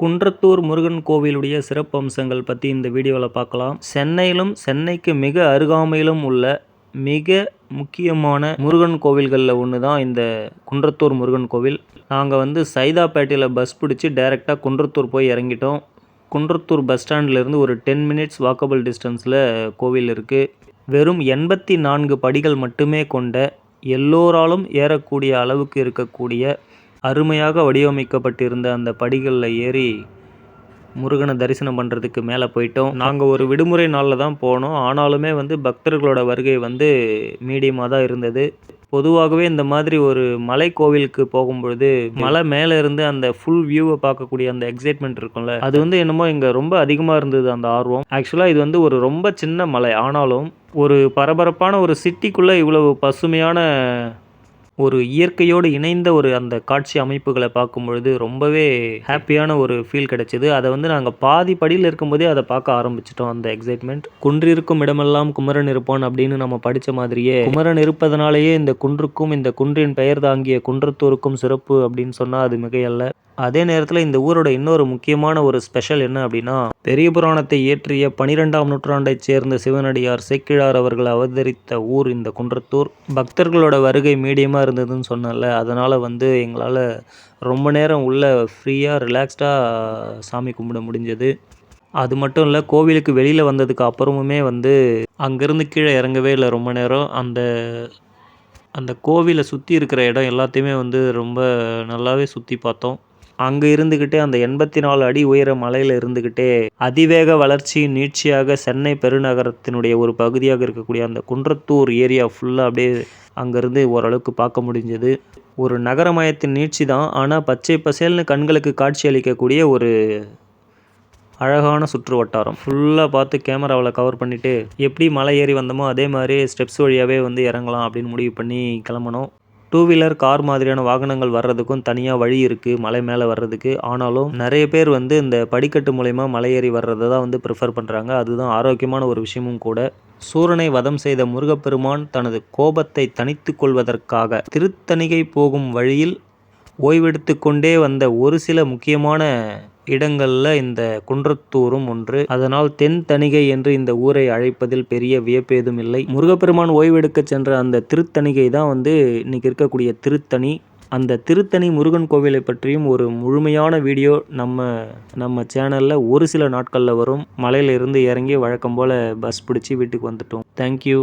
குன்றத்தூர் முருகன் கோவிலுடைய சிறப்பு அம்சங்கள் பற்றி இந்த வீடியோவில் பார்க்கலாம். சென்னையிலும் சென்னைக்கு மிக அருகாமையிலும் உள்ள மிக முக்கியமான முருகன் கோவில்களில் ஒன்று தான் இந்த குன்றத்தூர் முருகன் கோவில். நாங்கள் வந்து சைதாப்பேட்டையில் பஸ் பிடிச்சி டைரெக்டாக குன்றத்தூர் போய் இறங்கிட்டோம். குன்றத்தூர் பஸ் ஸ்டாண்ட்லேருந்து ஒரு டென் மினிட்ஸ் வாக்கபிள் டிஸ்டன்ஸில் கோவில் இருக்குது வெறும் எண்பத்தி நான்கு படிகள் மட்டுமே கொண்ட எல்லோராலும் ஏறக்கூடிய அளவுக்கு இருக்கக்கூடிய அருமையாக வடிவமைக்கப்பட்டிருந்த அந்த படிகளில் ஏறி முருகனை தரிசனம் பண்ணுறதுக்கு மேலே போயிட்டோம். நாங்கள் ஒரு விடுமுறை நாளில் தான் போனோம். ஆனாலுமே வந்து பக்தர்களோட வருகை வந்து மீடியமாக தான் இருந்தது. பொதுவாகவே இந்த மாதிரி ஒரு மலை கோவிலுக்கு போகும்பொழுது மலை மேலே இருந்து அந்த ஃபுல் வியூவை பார்க்கக்கூடிய அந்த எக்ஸைட்மெண்ட் இருக்கும்ல அது வந்து என்னமோ இங்கே ரொம்ப அதிகமாக இருந்தது அந்த ஆர்வம். ஆக்சுவலாக இது வந்து ஒரு ரொம்ப சின்ன மலை. ஆனாலும் ஒரு பரபரப்பான ஒரு சிட்டிக்குள்ளே இவ்வளவு பசுமையான ஒரு இயற்கையோடு இணைந்த ஒரு அந்த காட்சி அமைப்புகளை பார்க்கும் பொழுது ரொம்பவே ஹாப்பியான ஒரு ஃபீல் கிடைச்சிது. அதை வந்து நாங்கள் பாதி படியில் இருக்கும்போதே அதை பார்க்க ஆரம்பிச்சிட்டோம். அந்த எக்ஸைட்மெண்ட் குன்றிருக்கும் இடமெல்லாம் குமரன் இருப்பான் அப்படின்னு நம்ம படித்த மாதிரியே குமரன் இருப்பதனாலேயே இந்த குன்றுக்கும் இந்த குன்றின் பெயர் தாங்கிய குன்றத்தூருக்கும் சிறப்பு அப்படின்னு சொன்னால் அது மிகையல்ல. அதே நேரத்தில் இந்த ஊரோட இன்னொரு முக்கியமான ஒரு ஸ்பெஷல் என்ன அப்படின்னா பெரிய புராணத்தை இயற்றிய பனிரெண்டாம் நூற்றாண்டைச் சேர்ந்த சிவனடியார் சேக்கிழார் அவர்கள் அவதரித்த ஊர் இந்த குன்றத்தூர். பக்தர்களோட வருகை மீடியமாக இருந்ததுன்னு சொன்னல அதனால் வந்து எங்களால் ரொம்ப நேரம் உள்ள ஃப்ரீயாக ரிலாக்ஸ்டாக சாமி கும்பிட முடிஞ்சது. அது மட்டும் இல்லை கோவிலுக்கு வெளியில் வந்ததுக்கு அப்புறமுமே வந்து அங்கேருந்து கீழே இறங்கவே இல்லை ரொம்ப நேரம். அந்த அந்த கோவிலை சுற்றி இருக்கிற இடம் எல்லாத்தையுமே வந்து ரொம்ப நல்லாவே சுற்றி பார்த்தோம். அங்கே இருந்துக்கிட்டே அந்த எண்பத்தி நாலு அடி உயர மலையில் இருந்துக்கிட்டே அதிவேக வளர்ச்சி நீட்சியாக சென்னை பெருநகரத்தினுடைய ஒரு பகுதியாக இருக்கக்கூடிய அந்த குன்றத்தூர் ஏரியா ஃபுல்லாக அப்படியே அங்கேருந்து ஓரளவுக்கு பார்க்க முடிஞ்சது. ஒரு நகரமயத்தின் நீட்சி தான். ஆனால் பச்சை பசேல்னு கண்களுக்கு காட்சி அளிக்கக்கூடிய ஒரு அழகான சுற்று வட்டாரம். ஃபுல்லாக பார்த்து கேமராவில் கவர் பண்ணிவிட்டு எப்படி மலை ஏறி வந்தோமோ அதே மாதிரி ஸ்டெப்ஸ் வழியாகவே வந்து இறங்கலாம் அப்படின்னு முடிவு பண்ணி கிளம்பணும் டூ வீலர் கார் மாதிரியான வாகனங்கள் வர்றதுக்கும் தனியாக வழி இருக்குது மலை மேலே வர்றதுக்கு. ஆனாலும் நிறைய பேர் வந்து இந்த படிக்கட்டு மூலயமா மலை ஏறி வர்றதை தான் வந்து ப்ரிஃபர் பண்ணுறாங்க அதுதான் ஆரோக்கியமான ஒரு விஷயமும் கூட. சூரனை வதம் செய்த முருகப்பெருமான் தனது கோபத்தை தணித்து கொள்வதற்காக திருத்தணிகை போகும் வழியில் ஓய்வெடுத்து கொண்டே வந்த ஒரு சில முக்கியமான இடங்களில் இந்த குன்றத்தூரும் ஒன்று. அதனால் தென் தணிகை என்று இந்த ஊரை அழைப்பதில் பெரிய வியப்பேதும் இல்லை. முருகப்பெருமான் ஓய்வெடுக்க சென்ற அந்த திருத்தணிகை தான் வந்து இன்னைக்கு இருக்கக்கூடிய திருத்தணி. அந்த திருத்தணி முருகன் கோவிலை பற்றியும் ஒரு முழுமையான வீடியோ நம்ம நம்ம சேனலில் ஒரு சில நாட்களில் வரும். மலையிலிருந்து இறங்கி வழக்கம் போல் பஸ் பிடிச்சி வீட்டுக்கு வந்துட்டோம். தேங்க்யூ